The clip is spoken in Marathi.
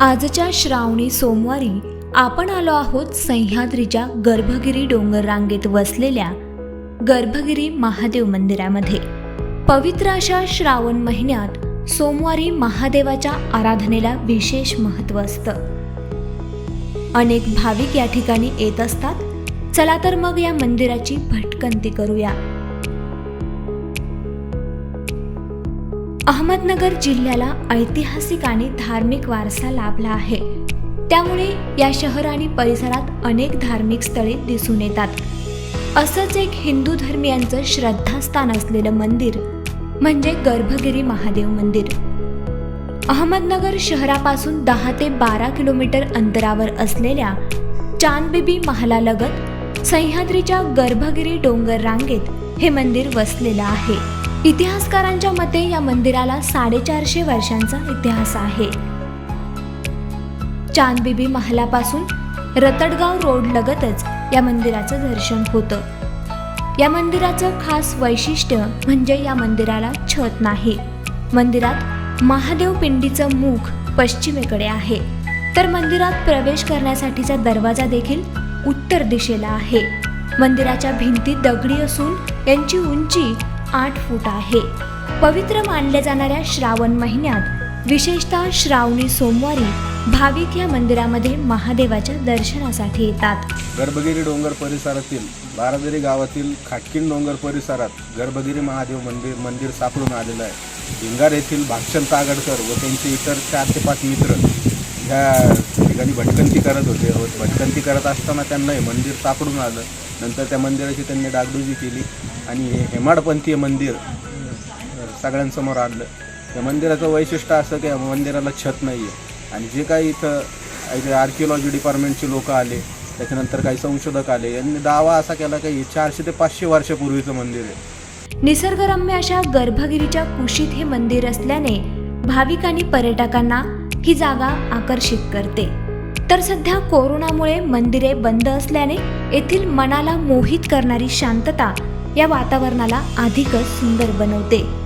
आजच्या श्रावणी सोमवारी आपण आलो आहोत सह्याद्रीच्या गर्भगिरी डोंगर रांगेत वसलेल्या गर्भगिरी महादेव मंदिरामध्ये. पवित्र अशा श्रावण महिन्यात सोमवारी महादेवाच्या आराधनेला विशेष महत्त्व असतं. अनेक भाविक या ठिकाणी येत असतात. चला तर मग या मंदिराची भटकंती करूया. अहमदनगर जिल्ह्याला ऐतिहासिक आणि धार्मिक वारसा लाभला आहे. त्यामुळे या शहर आणि परिसरात अनेक धार्मिक स्थळे दिसून येतात. असंच एक हिंदू धर्मियांचं श्रद्धास्थान असलेलं मंदिर म्हणजे गर्भगिरी महादेव मंदिर. अहमदनगर शहरापासून दहा ते बारा किलोमीटर अंतरावर असलेल्या चांदबिबी महालालगत सह्याद्रीच्या गर्भगिरी डोंगर रांगेत हे मंदिर वसलेलं आहे. इतिहासकारांच्या मते या मंदिराला साडेचारशे वर्षांचा इतिहास आहे. चांदबिबी महालापासून रतडगाव रोड लगतच या मंदिराचं दर्शन होतं. या मंदिराचं खास वैशिष्ट्य म्हणजे या मंदिराला छत नाही. मंदिरात महादेव पिंडीचं मुख पश्चिमेकडे आहे. तर मंदिरात प्रवेश करण्यासाठीचा दरवाजा देखील उत्तर दिशेला आहे. मंदिराच्या भिंती दगडी असून यांची उंची आठ फूट आहे. पवित्र मानल्या जाणाऱ्या श्रावण महिन्यात विशेषतः श्रावणी सोमवारी भाविक या मंदिरामध्ये महादेवाच्या दर्शनासाठी येतात. गर्भगिरी डोंगर परिसरातील बारादरी गावातील खाटकीन डोंगर परिसरात गर्भगिरी महादेव मंदिर मंदिर सापडून आलेलं आहे. भिंगार येथील भागचंद तागडकर व त्यांचे इतर चार ते पाच मित्र या ठिकाणी भटकंती करत होते. व भटकंती करत असताना त्यांना हे मंदिर सापडून आलं. नंतर त्या मंदिराची त्यांनी डागडुजी केली आणि हे हेमाडपंथीय मंदिर सगळ्यांसमोर आणलं. या मंदिराचं वैशिष्ट्य असं की मंदिराला छत नाही आहे आणि जे काही इथं आर्किओलॉजी डिपार्टमेंटचे लोक आले त्याच्यानंतर काही संशोधक आले यांनी दावा असा केला की हे चारशे ते पाचशे वर्षापूर्वीचं मंदिर आहे. निसर्गरम्य अशा गर्भगिरीच्या कुशीत हे मंदिर असल्याने भाविक आणि पर्यटकांना ही जागा आकर्षित करते. तर सध्या कोरोनामुळे मंदिरे बंद असल्याने येथील मनाला मोहित करणारी शांतता या वातावरणाला अधिकच सुंदर बनवते.